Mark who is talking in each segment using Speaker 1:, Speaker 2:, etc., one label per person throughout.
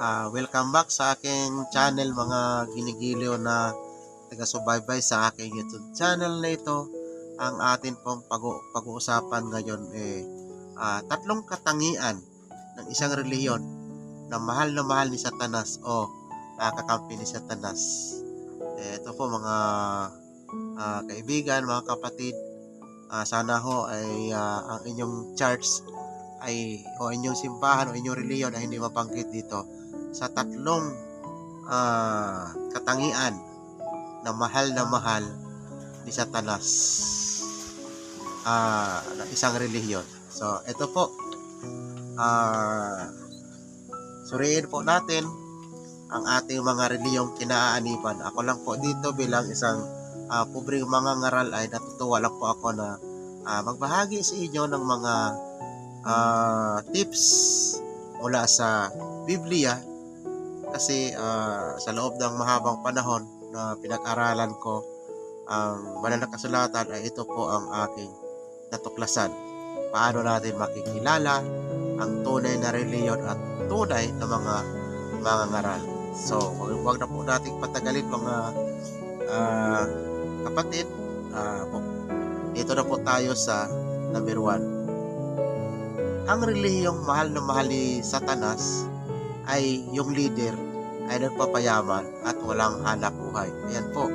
Speaker 1: Ah, welcome back sa aking channel mga ginigiliw na taga-subaybay sa aking YouTube channel na ito. Ang atin pong pag- pag-uusapan ngayon eh ah, tatlong katangian ng isang reliyon na mahal na mahal ni Satanas o nakakampi ni Satanas. Eh, ito po mga ah, kaibigan, mga kapatid, ah, sana ho ay ah, ang inyong church ay o inyong simbahan o inyong reliyon ay hindi mabanggit dito sa tatlong ah, katangian na mahal na mahal ni Satanas ah, ng isang relihiyon. So, ito po. ah suriin po natin ang ating mga reliyong kinaaaniban. Ako lang po dito bilang isang uh, pobreng mga ngaral ay natutuwa lang po ako na ah, magbahagi sa inyo ng mga ah, tips mula sa Biblia kasi ah, sa loob ng mahabang panahon na pinag-aralan ko ang banal na kasulatan ay ito po ang aking natuklasan. Paano natin makikilala ang tunay na reliyon at tunay na mga mga ngaral. So, wag, wag na po nating patagalin mga ah, kapatid. Po, dito na po tayo sa number one. Ang relihiyong mahal na mahal ni Satanas ay yung leader ay nagpapayaman at walang hanap buhay. Ayan po.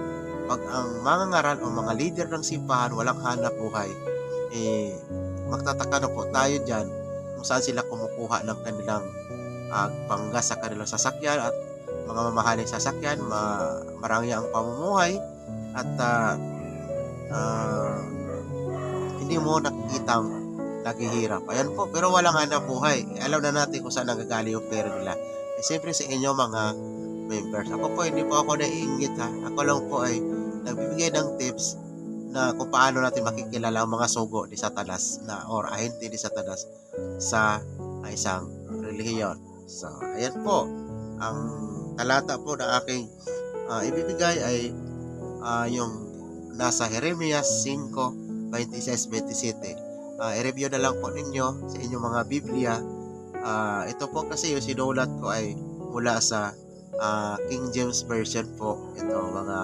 Speaker 1: Pag ang mga ngaral o mga leader ng simbahan walang hanap buhay, eh, magtataka na po tayo dyan kung saan sila kumukuha ng kanilang uh, pangga sa kanilang sasakyan at mga mamahaling sasakyan, ma marami ang pamumuhay at uh, uh, hindi mo nakikitang naghihirap. Ayan po, pero walang hanap buhay. Alam na natin kung saan nagagaling yung pera nila. Eh, siyempre sa inyo mga members. Ako po, hindi po ako naiingit ha. Ako lang po ay nagbibigay ng tips na kung paano natin makikilala ang mga sugo ni Satanas na or ahente ni Satanas sa isang relihiyon. So, ayan po. Ang talata po na aking uh, ibibigay ay uh, yung nasa Jeremias 5, 26-27. Uh, i-review na lang po ninyo sa inyong mga Biblia. Uh, ito po kasi yung sinulat ko ay mula sa uh, King James Version po. Ito mga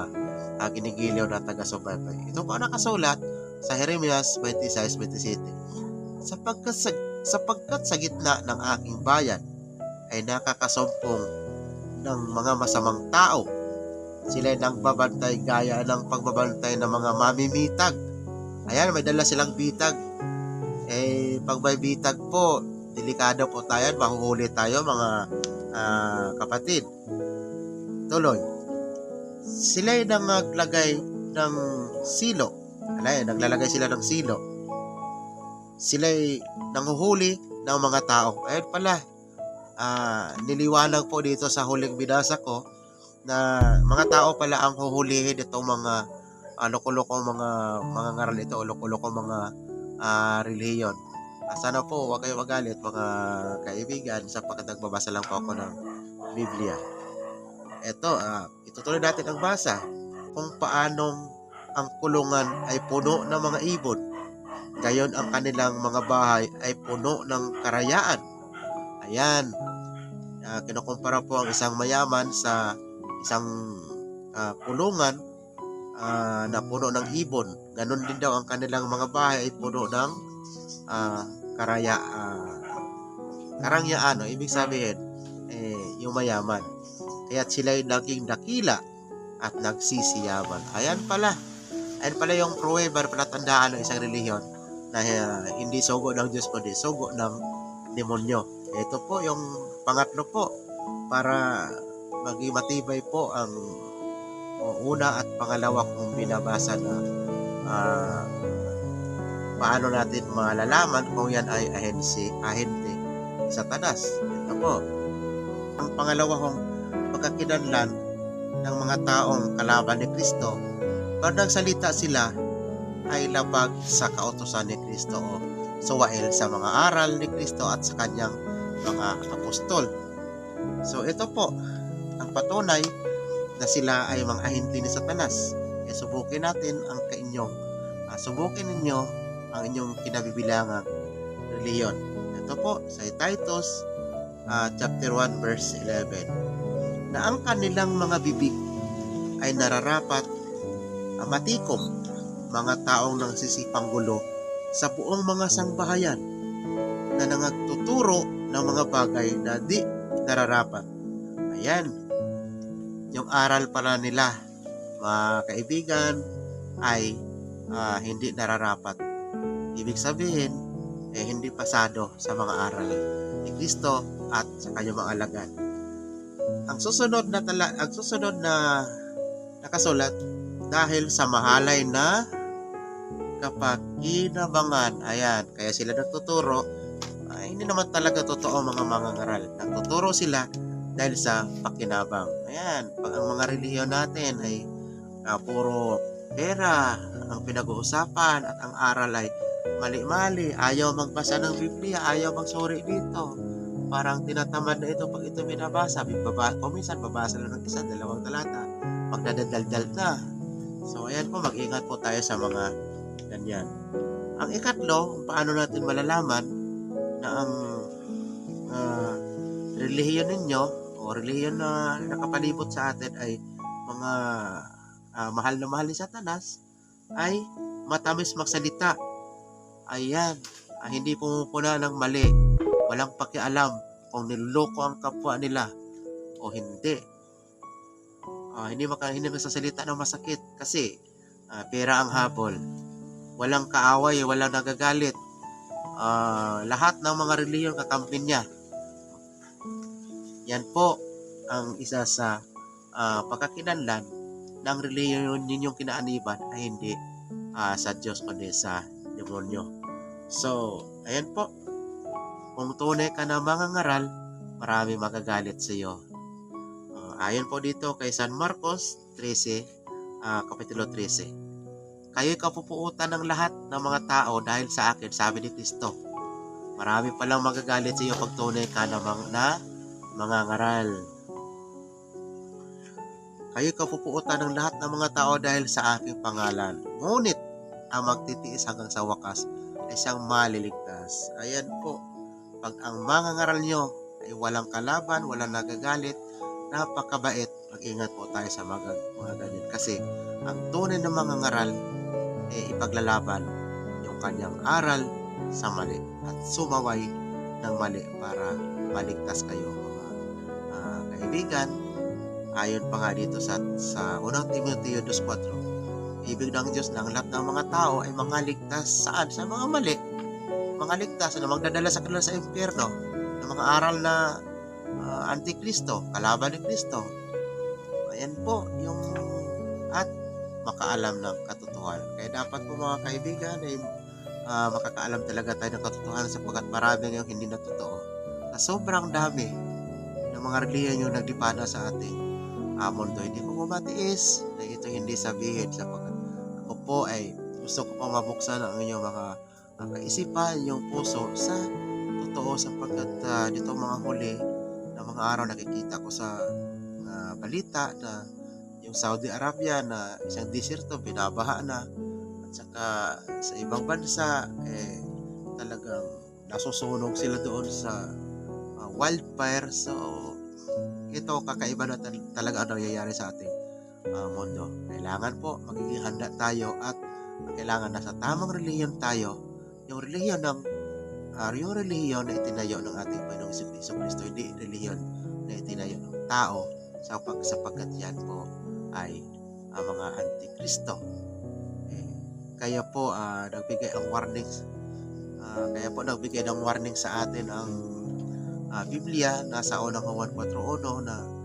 Speaker 1: uh, ginigiliw na taga-subaybay. Ito po nakasulat sa Jeremias 26-27. Sapagkat sa, sapagkat sa gitna ng aking bayan ay nakakasumpong ng mga masamang tao. Sila nagbabantay gaya ng pagbabantay ng mga mamimitag. Ayan, may dala silang bitag. Eh, pag may bitag po, delikado po tayo, mahuhuli tayo mga uh, kapatid. Tuloy. Sila ay naglagay ng silo. Alay, naglalagay sila ng silo. Sila ay nanguhuli ng mga tao. Ayun pala, uh, niliwanag po dito sa huling binasa ko na mga tao pala ang huhulihin itong mga uh, loko-loko mga mga ngaral ito o loko-loko mga uh, relihiyon. Uh, sana po huwag kayo magalit mga kaibigan sapagkat nagbabasa lang po ako ng Biblia. Ito, uh, itutuloy natin ang basa kung paanong ang kulungan ay puno ng mga ibon. Gayon ang kanilang mga bahay ay puno ng karayaan. Ayan, uh, kinukumpara po ang isang mayaman sa isang uh, kulungan uh, na puno ng ibon. Ganon din daw ang kanilang mga bahay ay puno ng uh, karaya, uh, karangyaan. No? Ibig sabihin, eh, yung mayaman. Kaya sila ay naging dakila at nagsisiyaman. Ayan pala. Ayan pala yung pruweba na palatandaan ng isang relihiyon na uh, hindi sugo ng Diyos kundi sugo ng demonyo. Ito po yung pangatlo po para maging matibay po ang una at pangalawa kung binabasa na uh, paano natin malalaman kung yan ay ahensi, ahente sa tanas. Ito po. Ang pangalawa kong pagkakinanlan ng mga taong kalaban ni Kristo pag nagsalita sila ay labag sa kautosan ni Kristo o suwail sa mga aral ni Kristo at sa kanyang mga apostol. So ito po ang patunay na sila ay mga ahente ni Satanas. E subukin natin ang kainyong uh, subukin ninyo ang inyong kinabibilangang reliyon. Ito po sa Titus ah, chapter 1 verse 11 na ang kanilang mga bibig ay nararapat ah, matikom mga taong nagsisipang gulo sa buong mga sangbahayan na nangagtuturo ng mga bagay na di nararapat. Ayan, yung aral pala nila, mga kaibigan, ay ah, hindi nararapat. Ibig sabihin, eh, hindi pasado sa mga aral ni Kristo at sa kanyang mga alagad. Ang susunod na tala, ang susunod na nakasulat dahil sa mahalay na kapakinabangan. Ayan, kaya sila nagtuturo. Ay, hindi naman talaga totoo mga mangangaral. Nagtuturo sila dahil sa pakinabang. Ayan, pag ang mga relihiyon natin ay ah, puro pera ang pinag-uusapan at ang aral ay mali-mali. Ayaw magbasa ng Biblia, ayaw magsuri dito. Parang tinatamad na ito pag ito binabasa. Baba, o minsan babasa lang ng isa, dalawang talata. Magdadaldal na. So, ayan po, mag-ingat po tayo sa mga ganyan. Ang ikatlo, paano natin malalaman na ang ah, relihiyon ninyo o relihiyon na nakapalibot sa atin ay mga ah, mahal na mahal ni Satanas ay matamis magsalita. Ayan, ah, hindi pumupuna ng mali. Walang pakialam kung niloloko ang kapwa nila o hindi. Ah, hindi maka hindi magsasalita ng masakit kasi ah, pera ang habol. Walang kaaway, walang nagagalit. Ah, lahat ng mga relihiyon kakampi niya. Yan po ang isa sa ah, pagkakinanlan ng relihiyon ninyong kinaaniban ay hindi ah, sa Diyos kundi sa demonyo. So, ayan po. Kung tunay ka na mga ngaral, marami magagalit sa iyo. Ah, ayon po dito kay San Marcos 13, ah, kapitulo 13. Kayo'y kapupuutan ng lahat ng mga tao dahil sa akin, sabi ni Kristo. Marami palang magagalit sa iyo pag tunay ka na, mga, na mga ngaral. Kayo'y kapupuutan ng lahat ng mga tao dahil sa aking pangalan. Ngunit, ang magtitiis hanggang sa wakas ay siyang maliligtas. Ayan po. Pag ang mga ngaral nyo ay walang kalaban, walang nagagalit, napakabait, mag-ingat po tayo sa mga, mga ganyan. Kasi, ang tunay ng mga ngaral eh, ipaglalaban yung kanyang aral sa mali at sumaway ng mali para maligtas kayo mga ah, kaibigan. Ayon pa nga dito sa, sa 1 Timoteo 2.4, ibig ng Diyos ng lahat ng mga tao ay mga ligtas saan? Sa mga mali. Mga ligtas na magdadala sa kanila sa impyerno ng mga aral na ah, antikristo, kalaban ni Kristo. Ayan po, yung at makaalam ng katotohanan. Kaya dapat po mga kaibigan ay ah, makakaalam talaga tayo ng katotohanan sapagkat marami yung hindi na totoo. Sa sobrang dami ng mga reliyon yung nagdipana sa ating uh, mundo. Hindi ko matiis na ito hindi sabihin sapagkat po ay gusto ko pang mabuksan ang inyong mga ang kaisipan, yung puso sa totoo sapagkat uh, dito mga huli na mga araw nakikita ko sa uh, balita na yung Saudi Arabia na isang diserto binabaha na. At saka sa ibang bansa eh talagang nasusunog sila doon sa uh, wildfire. So ito kakaiba na tal- talaga ang nangyayari sa ating uh, mundo. Kailangan po magiging handa tayo at kailangan nasa tamang relihiyon tayo. Yung relihiyon ng uh, yung relihiyon na itinayo ng ating Panginoong Kristo Kristo hindi relihiyon na itinayo ng tao sa pag sapagkat yan po ay ang mga antikristo. Eh, kaya po ah, nagbigay ang warning ah, kaya po nagbigay ng warning sa atin ang ah, Biblia. Nasa unang Juan 4.1 na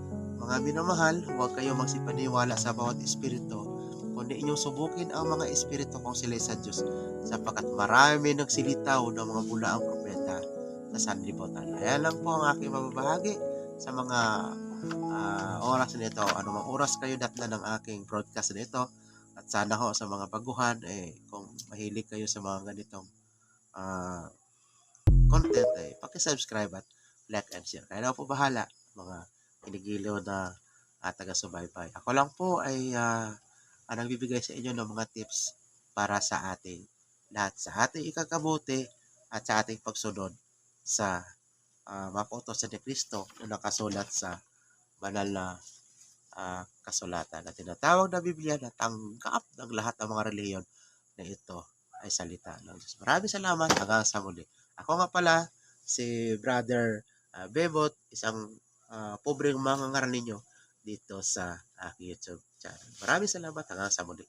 Speaker 1: mga minamahal, huwag kayo magsipaniwala sa bawat espiritu kundi inyong subukin ang mga espiritu kung sila sa Diyos sapagkat marami nagsilitaw ng mga bulaang propeta sa sanlibutan. Ayan lang po ang aking mababahagi sa mga ah, oras nito. Anumang oras kayo datna ng aking broadcast nito. At sana ho sa mga baguhan, eh, kung mahilig kayo sa mga ganitong ah, content, eh, pakisubscribe at like and share. Kaya na po bahala, mga kinigiliw na uh, taga-subaybay. Ako lang po ay ah, ang nagbibigay sa inyo ng mga tips para sa ating lahat. Sa ating ikakabuti at sa ating pagsunod sa uh, mapautosan ni Kristo na nakasulat sa banal na ah, kasulatan na tinatawag na Biblia na tanggap ng lahat ng mga reliyon na ito ay salita ng Diyos. Maraming salamat hanggang sa muli. Ako nga pala si Brother ah, Bebot, isang ah, pobreng mga ninyo dito sa aking YouTube channel. Maraming salamat hanggang sa muli.